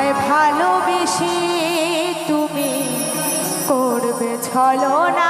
আমায় ভালোবেসে তুমি করবে ছলনা।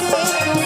Christmas.